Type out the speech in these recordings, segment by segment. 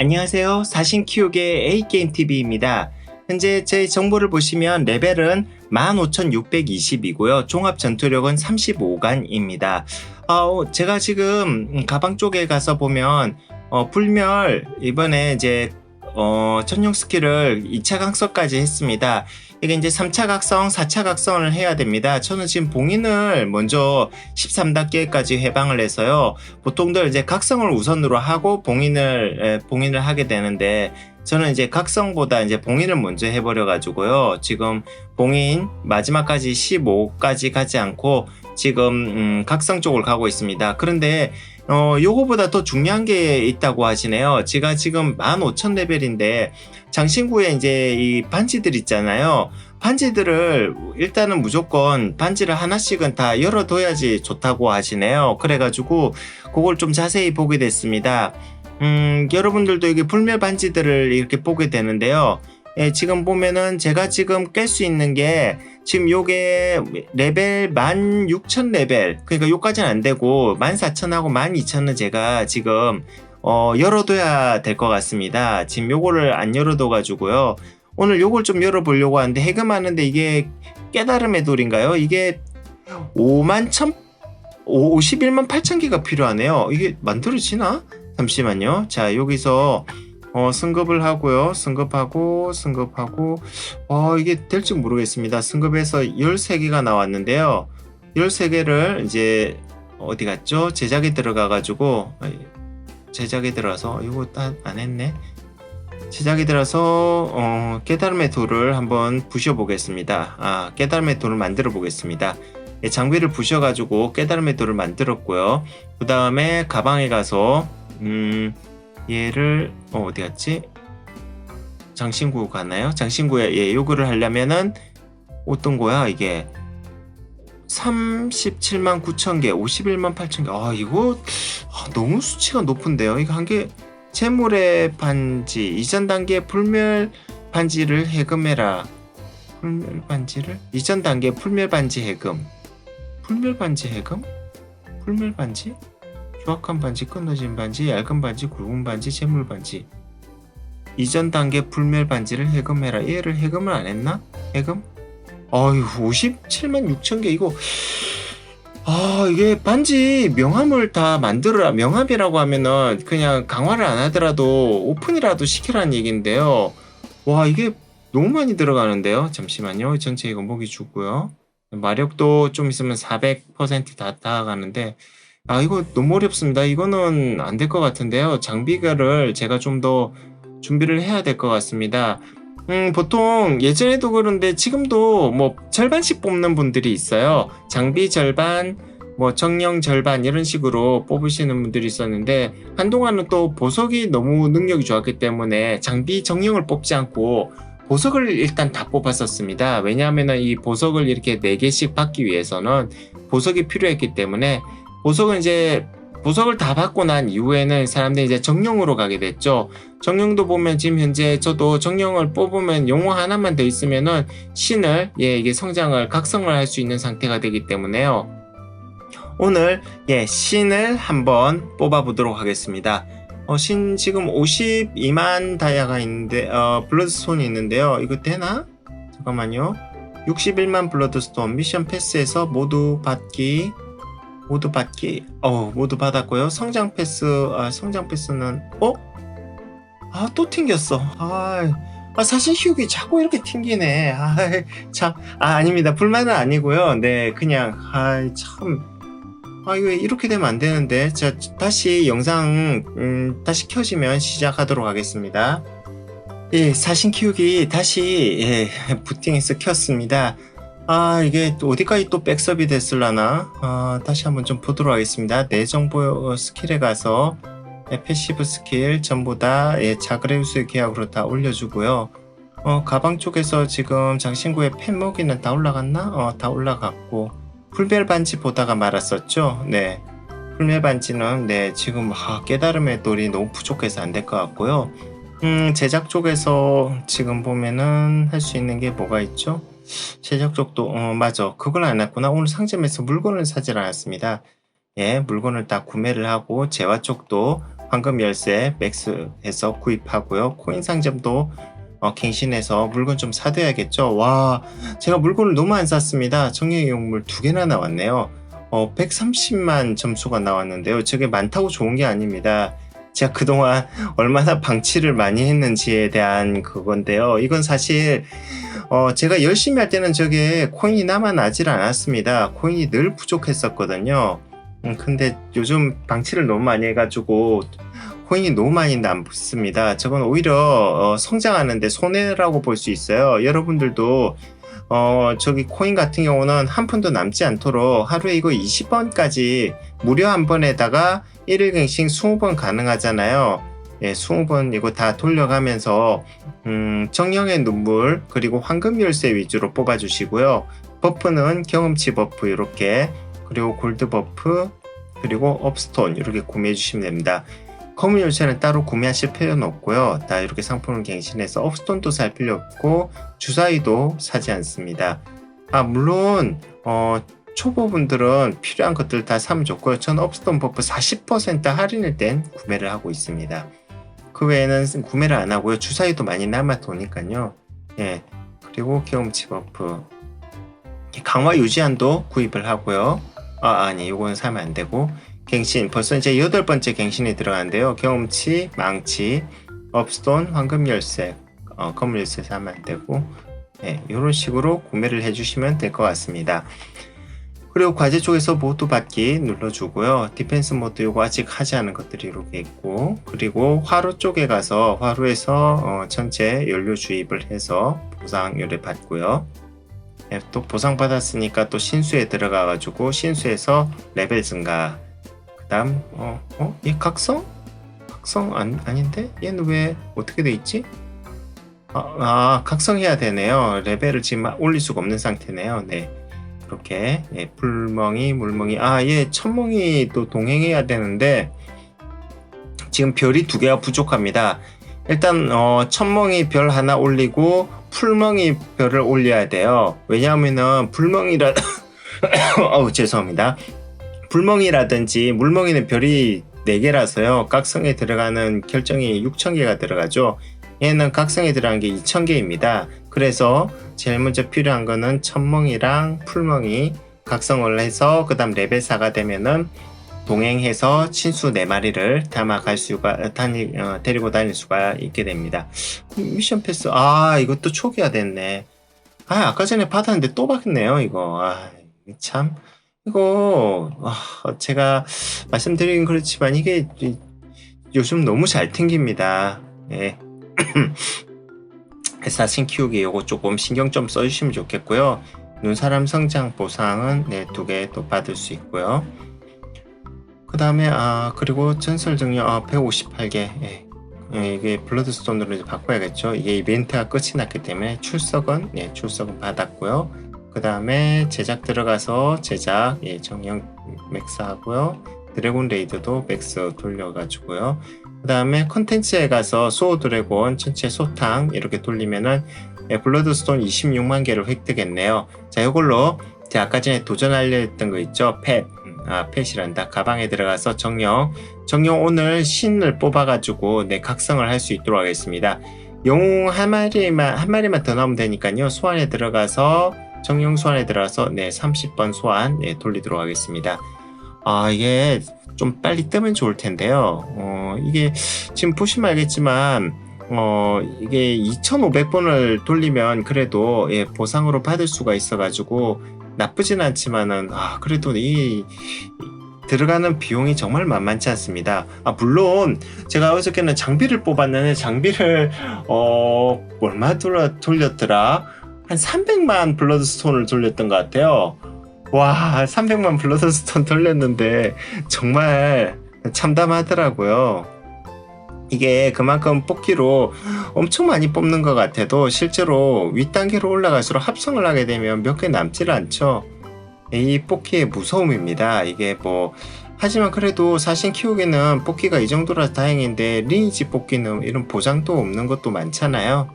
안녕하세요. 사신 키우기의 A게임TV입니다. 현재 제 정보를 보시면 레벨은 15,620이고요. 종합 전투력은 35간입니다. 어, 제가 지금 가방 쪽에 가서 보면 어, 불멸 이번에 이제 어, 천룡 스킬을 2차 각성까지 했습니다. 이게 이제 3차 각성, 4차 각성을 해야 됩니다. 저는 지금 봉인을 먼저 13단계까지 해방을 해서요. 보통들 이제 각성을 우선으로 하고 봉인을 에, 봉인을 하게 되는데 저는 이제 각성보다 이제 봉인을 먼저 해버려 가지고요. 지금 봉인 마지막까지 15까지 가지 않고 지금 음, 각성 쪽을 가고 있습니다. 그런데 어 요거보다 더 중요한 게 있다고 하시네요. 제가 지금 15,000 레벨인데 장신구에 이제 이 반지들 있잖아요. 반지들을 일단은 무조건 반지를 하나씩은 다 열어둬야지 좋다고 하시네요. 그래가지고 그걸 좀 자세히 보게 됐습니다. 음, 여러분들도 이게 불멸 반지들을 이렇게 보게 되는데요. 예, 지금 보면은 제가 지금 깰 수 있는 게 지금 요게 레벨 16,000 레벨 그러니까 요까지는 안 되고 14,000하고 12,000은 제가 지금 어, 열어둬야 될 것 같습니다. 지금 요거를 안 열어둬 가지고요. 오늘 요걸 좀 열어보려고 하는데 해금하는데 이게 깨달음의 돌인가요? 이게 5만 1 51만 8천 개가 필요하네요. 이게 만들어지나? 잠시만요. 자, 여기서 어, 승급을 하고요. 승급하고, 승급하고, 어, 이게 될지 모르겠습니다. 승급해서 13개가 나왔는데요. 13개를 이제, 어디 갔죠? 제작에 들어가 가지고, 아이, 제작에 들어가서, 이거 다안 했네. 제작에 들어서, 어, 깨달음의 돌을 한번 부셔 보겠습니다. 아, 깨달음의 돌을 만들어 보겠습니다. 예, 장비를 부셔 가지고 깨달음의 돌을 만들었고요. 그 다음에 가방에 가서, 음, 얘를 어, 어디 갔지? 장신구 가나요? 장신구에 예, 요거를 하려면은 어떤 거야 이게 37만 9천 개, 51만 8천 개. 아 이거 아, 너무 수치가 높은데요. 이거 한 개 재물의 반지 이전 단계 불멸 반지를 해금해라. 불멸 반지를 이전 단계 불멸 반지 해금. 불멸 반지 해금? 불멸 반지? 조악한 반지, 끊어진 반지, 얇은 반지, 굵은 반지, 재물 반지. 이전 단계 불멸 반지를 해금해라. 얘를 해금을 안 했나? 해금? 아유, 57만 6천 개 이거. 아, 이게 반지 명함을 다 만들어라. 명함이라고 하면은 그냥 강화를 안 하더라도 오픈이라도 시키라는 얘기인데요. 와, 이게 너무 많이 들어가는데요. 잠시만요. 전체 이거 목이 죽고요. 마력도 좀 있으면 400%다 다가가는데 아, 이거 너무 어렵습니다. 이거는 안 될 것 같은데요. 장비가를 제가 좀 더 준비를 해야 될 것 같습니다. 음, 보통 예전에도 그런데 지금도 뭐 절반씩 뽑는 분들이 있어요. 장비 절반, 뭐 정령 절반 이런 식으로 뽑으시는 분들이 있었는데 한동안은 또 보석이 너무 능력이 좋았기 때문에 장비 정령을 뽑지 않고 보석을 일단 다 뽑았었습니다. 왜냐하면 이 보석을 이렇게 4개씩 받기 위해서는 보석이 필요했기 때문에 보석은 이제 보석을 다 받고 난 이후에는 사람들이 이제 정령으로 가게 됐죠. 정령도 보면 지금 현재 저도 정령을 뽑으면 용어 하나만 더 있으면은 신을 예 이게 성장을 각성을 할 수 있는 상태가 되기 때문에요. 오늘 예 신을 한번 뽑아 보도록 하겠습니다. 어, 신 지금 52만 다이아가 있는데 어 블러드스톤이 있는데요. 이거 되나? 잠깐만요. 61만 블러드스톤 미션 패스에서 모두 받기 모두 받기 어 모두 받았고요. 성장 패스 아 성장 패스는 어? 아 또 튕겼어. 아, 아 사실 휴기 자꾸 이렇게 튕기네. 아참 아 아 닙니다. 불만은 아니고요. 네 그냥 아참. 아 이거 이렇게 되면 안 되는데. 자 다시 영상 음, 다시 켜지면 시작하도록 하겠습니다. 예 사신 키우기 다시 예 부팅해서 켰습니다 아 이게 또 어디까지 또 백섭이 됐을라나? 아, 다시 한번 좀 보도록 하겠습니다. 내 정보 스킬에 가서 네, 패시브 스킬 전부 다 예, 자그레우스 계약으로 다 올려주고요. 어, 가방 쪽에서 지금 장신구의 펜먹이는 다 올라갔나? 어, 다 올라갔고. 풀벨 반지 보다가 말았었죠? 네. 풀벨 반지는 네 지금 아, 깨달음의 돌이 너무 부족해서 안 될 것 같고요. 음 제작 쪽에서 지금 보면은 할 수 있는 게 뭐가 있죠? 제작 쪽도 어 맞아 그걸 안 했구나 오늘 상점에서 물건을 사질 않았습니다 예 물건을 다 구매를 하고 재화 쪽도 황금 열쇠 맥스해서 구입하고요. 코인 상점도 어, 갱신해서 물건 좀 사둬야겠죠. 와, 제가 물건을 너무 안 샀습니다. 청룡 용물 두 개나 나왔네요. 어, 130만 점수가 나왔는데요. 저게 많다고 좋은 게 아닙니다. 제가 그동안 얼마나 방치를 많이 했는지에 대한 그건데요. 이건 사실 어, 제가 열심히 할 때는 저게 코인이 남아나질 않았습니다. 코인이 늘 부족했었거든요. 음, 근데 요즘 방치를 너무 많이 해가지고 코인이 너무 많이 남습니다. 저건 오히려 어, 성장하는데 손해라고 볼 수 있어요. 여러분들도 어, 저기 코인 같은 경우는 한 푼도 남지 않도록 하루에 이거 20번까지 무료 한 번에다가 1일 갱신 20번 가능하잖아요. 예, 20번 이거 다 돌려가면서 음, 정령의 눈물 그리고 황금 열쇠 위주로 뽑아주시고요. 버프는 경험치 버프 이렇게 그리고 골드 버프 그리고 업스톤 이렇게 구매해 주시면 됩니다. 검은 열쇠는 따로 구매하실 필요는 없고요. 다 이렇게 상품을 갱신해서 업스톤도 살 필요 없고 주사위도 사지 않습니다. 아 물론 어, 초보분들은 필요한 것들 다 사면 좋고요. 저는 업스톤 버프 40% 할인일 땐 구매를 하고 있습니다. 그 외에는 구매를 안 하고요. 주사위도 많이 남아 도니까요. 예. 그리고 경험치 버프 강화 유지한도 구입을 하고요. 아 아니 이거는 사면 안 되고 갱신 벌써 이제 여덟 번째 갱신이 들어가는데요. 경험치, 망치, 업스톤, 황금 열쇠, 어, 검은 열쇠 사면 안 되고 예, 이런 식으로 구매를 해주시면 될 것 같습니다. 그리고 과제 쪽에서 모두 받기 눌러주고요. 디펜스 모드 이거 아직 하지 않은 것들이 이렇게 있고 그리고 화로 쪽에 가서 화로에서 어, 전체 연료 주입을 해서 보상 요래 받고요. 예, 또 보상 받았으니까 또 신수에 들어가 가지고 신수에서 레벨 증가. 그다음 어, 어? 얘 각성? 각성 안, 아닌데? 얘는 왜 어떻게 돼 있지? 아, 아 각성해야 되네요. 레벨을 지금 올릴 수가 없는 상태네요. 네. 이렇게 예, 불멍이 물멍이 아얘 천멍이 또 동행해야 되는데 지금 별이 두 개가 부족합니다. 일단 어, 천멍이 별 하나 올리고 풀멍이 별을 올려야 돼요. 왜냐하면은 불멍이라 어우 죄송합니다. 불멍이라든지 물멍이는 별이 4개라서요. 각성에 들어가는 결정이 6,000개가 들어가죠. 얘는 각성에 들어간 게 2,000개입니다. 그래서 제일 먼저 필요한 거는 천멍이랑 풀멍이 각성을 해서 그 다음 레벨 4가 되면은 동행해서 친수 4마리를 담아갈 수가 다니, 어, 데리고 다닐 수가 있게 됩니다. 미션 패스 아 이것도 초기화 됐네. 아 아까 전에 받았는데 또 받네요 이거. 아 참. 이거 아, 제가 말씀드리긴 그렇지만 이게 요즘 너무 잘 튕깁니다. 예. 사신 키우기 요거 조금 신경 좀 써주시면 좋겠고요. 눈사람 성장 보상은 네, 두 개 또 받을 수 있고요. 그 다음에 아 그리고 전설 증명 아 158개 예. 예, 이게 블러드스톤으로 이제 바꿔야겠죠. 이게 이벤트가 끝이 났기 때문에 출석은 예, 출석은 받았고요. 그 다음에 제작 들어가서 제작 예, 정령 맥스 하고요. 드래곤 레이드도 맥스 돌려가지고요. 그 다음에 컨텐츠에 가서 소우 드래곤 전체 소탕 이렇게 돌리면은 예, 블러드스톤 26만 개를 획득했네요. 자, 이걸로 제가 아까 전에 도전하려 했던 거 있죠? 펫. 음, 아, 펫이란다. 가방에 들어가서 정령. 정령 오늘 신을 뽑아가지고 내 각성을 할 수 있도록 하겠습니다. 영웅 한 마리만, 한 마리만 더 나오면 되니까요. 소환에 들어가서 정령 소환에 들어가서 네, 30번 소환 네, 돌리도록 하겠습니다. 아, 이게 좀 빨리 뜨면 좋을 텐데요. 어, 이게 지금 보시면 알겠지만, 어, 이게 2,500번을 돌리면 그래도 예, 보상으로 받을 수가 있어가지고 나쁘진 않지만은, 아, 그래도 이, 들어가는 비용이 정말 만만치 않습니다. 아, 물론, 제가 어저께는 장비를 뽑았는데, 장비를, 어, 얼마 돌렸더라? 한 300만 블러드스톤을 돌렸던 것 같아요. 와, 300만 블러드스톤 돌렸는데 정말 참담하더라고요. 이게 그만큼 뽑기로 엄청 많이 뽑는 것 같아도 실제로 윗단계로 올라갈수록 합성을 하게 되면 몇 개 남질 않죠. 이 뽑기의 무서움입니다. 이게 뭐 하지만 그래도 사신 키우기는 뽑기가 이 정도라서 다행인데 리니지 뽑기는 이런 보장도 없는 것도 많잖아요.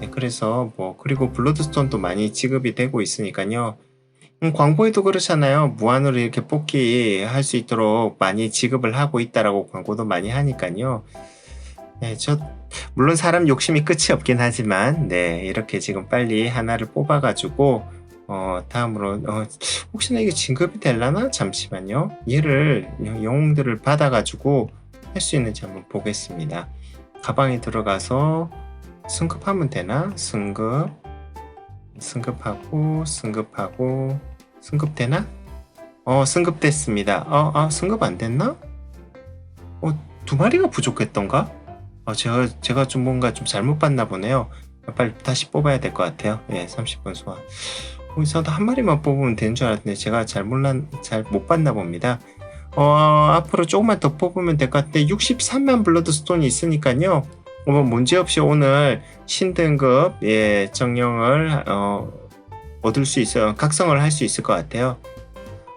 네, 그래서 뭐 그리고 블러드스톤도 많이 지급이 되고 있으니까요. 음, 광고에도 그렇잖아요. 무한으로 이렇게 뽑기 할 수 있도록 많이 지급을 하고 있다라고 광고도 많이 하니까요. 네, 저 물론 사람 욕심이 끝이 없긴 하지만 네 이렇게 지금 빨리 하나를 뽑아가지고 어 다음으로 어, 혹시나 이게 진급이 될라나 잠시만요. 얘를 영웅들을 받아가지고 할 수 있는지 한번 보겠습니다. 가방에 들어가서 승급하면 되나? 승급 승급하고 승급하고 승급되나? 어 승급됐습니다. 어, 아 승급 안 됐나? 어 두 마리가 부족했던가? 어 제가 제가 좀 뭔가 좀 잘못 봤나 보네요. 빨리 다시 뽑아야 될 것 같아요. 예, 30분 소환. 여기서도 한 마리만 뽑으면 되는 줄 알았는데 제가 잘 몰라 잘 못 봤나 봅니다. 어 앞으로 조금만 더 뽑으면 될 것 같은데 63만 블러드 스톤이 있으니까요. 어, 문제 없이 오늘 신등급 예 정령을 어, 얻을 수 있어 각성을 할 수 있을 것 같아요.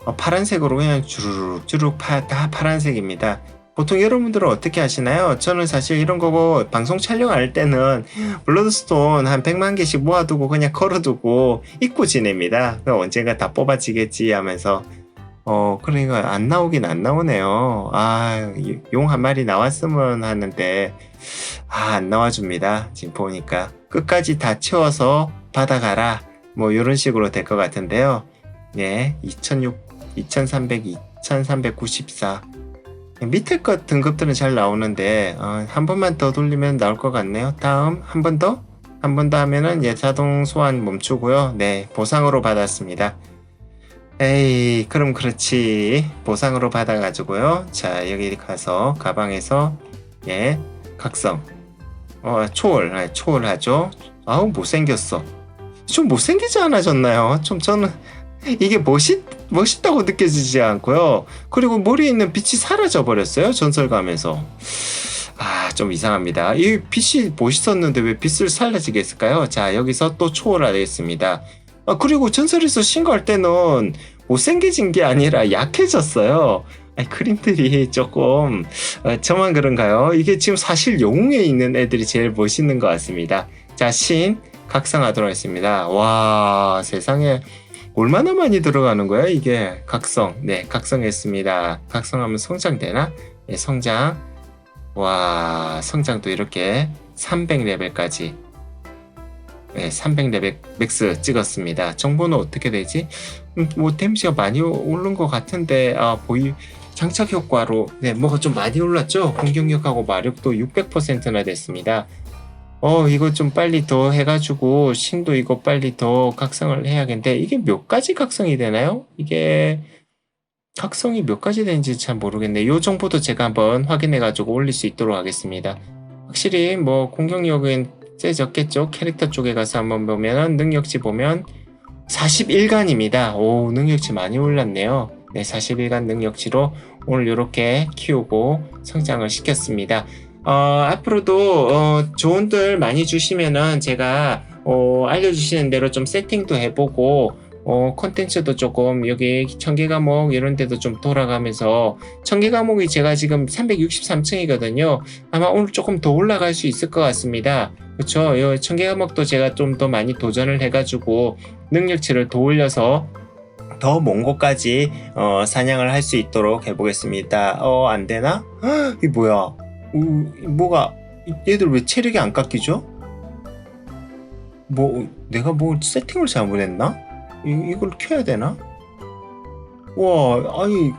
어, 파란색으로 그냥 주르륵 주르륵 파, 다 파란색입니다. 보통 여러분들은 어떻게 하시나요? 저는 사실 이런 거고 방송 촬영할 때는 블러드스톤 한 100만 개씩 모아두고 그냥 걸어두고 잊고 지냅니다. 언젠가 다 뽑아지겠지 하면서 어 그러니까 안 나오긴 안 나오네요. 아 용 한 마리 나왔으면 하는데 아 안 나와줍니다. 지금 보니까 끝까지 다 채워서 받아가라 뭐 이런 식으로 될 것 같은데요. 네, 2006, 2300, 2394 밑에 것 등급들은 잘 나오는데 어, 한 번만 더 돌리면 나올 것 같네요. 다음 한 번 더? 한 번 더 하면은 예, 자동 소환 멈추고요. 네, 보상으로 받았습니다. 에이, 그럼 그렇지. 보상으로 받아가지고요. 자, 여기 가서 가방에서 예, 각성. 어, 초월, 아, 초월하죠. 아우 못생겼어. 좀 못생기지 않아졌나요? 좀 저는 이게 멋있 멋있다고 느껴지지 않고요. 그리고 머리에 있는 빛이 사라져 버렸어요. 전설감에서. 아, 좀 이상합니다. 이 빛이 멋있었는데 왜 빛을 사라지게 했을까요? 자, 여기서 또 초월하겠습니다. 아, 그리고 전설에서 신고할 때는 못생겨진 게 아니라 약해졌어요. 아니, 그림들이 조금 어, 저만 그런가요? 이게 지금 사실 영웅에 있는 애들이 제일 멋있는 것 같습니다. 자, 신 각성하도록 하겠습니다. 와, 세상에 얼마나 많이 들어가는 거야 이게 각성 네 각성했습니다 각성하면 성장되나 네, 성장 와 성장도 이렇게 300레벨까지 네 300 레벨 맥스 찍었습니다 정보는 어떻게 되지 음, 뭐 데미지가 많이 오른 것 같은데 아 보이 장착 효과로 네 뭐가 좀 많이 올랐죠 공격력하고 마력도 600%나 됐습니다 어, 이거 좀 빨리 더 해가지고, 신도 이거 빨리 더 각성을 해야겠는데, 이게 몇 가지 각성이 되나요? 이게, 각성이 몇 가지 되는지 잘 모르겠네. 요 정보도 제가 한번 확인해가지고 올릴 수 있도록 하겠습니다. 확실히 뭐 공격력은 세졌겠죠? 캐릭터 쪽에 가서 한번 보면, 능력치 보면, 41간입니다. 오, 능력치 많이 올랐네요. 네, 41간 능력치로 오늘 이렇게 키우고 성장을 시켰습니다. 어, 앞으로도 어, 조언들 많이 주시면은 제가 어, 알려주시는 대로 좀 세팅도 해보고 어, 컨텐츠도 조금 여기 청계 과목 이런 데도 좀 돌아가면서 청계 과목이 제가 지금 363층이거든요. 아마 오늘 조금 더 올라갈 수 있을 것 같습니다. 그렇죠. 청계 과목도 제가 좀 더 많이 도전을 해가지고 능력치를 더 올려서 더 먼 곳까지 어, 사냥을 할 수 있도록 해보겠습니다. 어, 안 되나? 헉, 이게 뭐야? 우, 뭐가 얘들 왜 체력이 안 깎이죠? 뭐 내가 뭐 세팅을 잘못했나? 이, 이걸 켜야 되나? 와 아니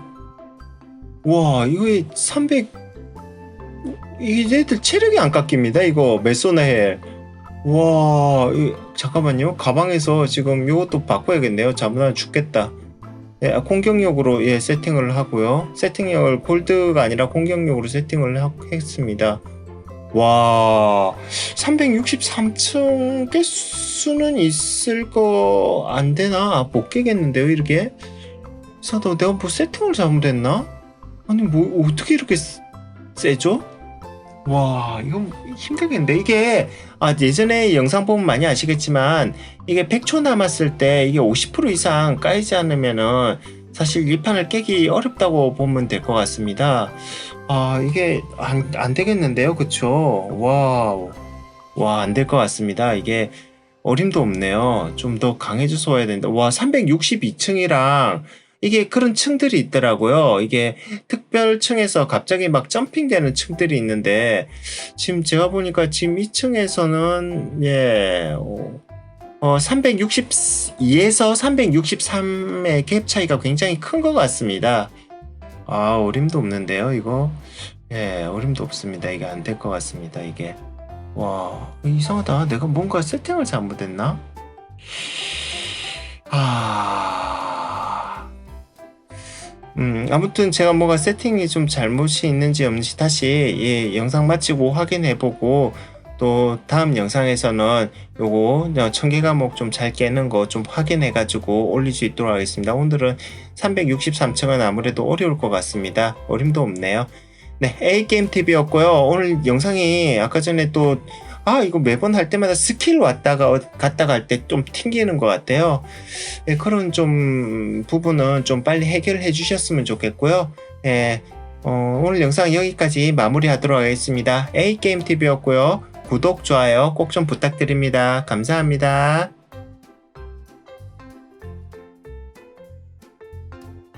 와 이거 300 이게 얘들 체력이 안 깎입니다 이거 메소나헬 와 이, 잠깐만요 가방에서 지금 이것도 바꿔야겠네요 잘못하면 죽겠다 네, 공격력으로 예, 세팅을 하고요. 세팅력을 골드가 아니라 공격력으로 세팅을 하, 했습니다. 와, 363층 깰 수는 있을 거 안 되나? 못 깨겠는데요, 이렇게? 사도 내가 뭐 세팅을 잘못했나? 아니, 뭐, 어떻게 이렇게 세죠? 와, 이건 힘들겠는데. 이게, 아, 예전에 영상 보면 많이 아시겠지만, 이게 100초 남았을 때 이게 50% 이상 까이지 않으면은 사실 이 판을 깨기 어렵다고 보면 될 것 같습니다. 아, 이게 안, 안 되겠는데요. 그쵸? 와우. 와, 안 될 것 같습니다. 이게, 어림도 없네요. 좀 더 강해져서 와야 된다. 와, 362층이랑 이게 그런 층들이 있더라고요. 이게 특별층에서 갑자기 막 점핑되는 층들이 있는데 지금 제가 보니까 지금 이 층에서는 예, 어, 어 362에서 363의 갭 차이가 굉장히 큰 것 같습니다. 아, 어림도 없는데요, 이거. 예, 어림도 없습니다. 이게 안 될 것 같습니다, 이게. 와, 이상하다. 내가 뭔가 세팅을 잘못했나? 아. 음, 아무튼 제가 뭐가 세팅이 좀 잘못이 있는지 없는지 다시 예, 영상 마치고 확인해보고 또 다음 영상에서는 요거 청개 과목 좀 잘 깨는 거 좀 확인해 가지고 올릴 수 있도록 하겠습니다. 오늘은 363층은 아무래도 어려울 것 같습니다. 어림도 없네요. 네, A게임TV였고요. 오늘 영상이 아까 전에 또, 아, 이거 매번 할 때마다 스킬 왔다가, 어- 갔다가 할 때 좀 튕기는 것 같아요. 네, 그런 좀 부분은 좀 빨리 해결해 주셨으면 좋겠고요. 예, 어, 오늘 영상 여기까지 마무리 하도록 하겠습니다. A게임TV였고요. 구독, 좋아요 꼭 좀 부탁드립니다. 감사합니다.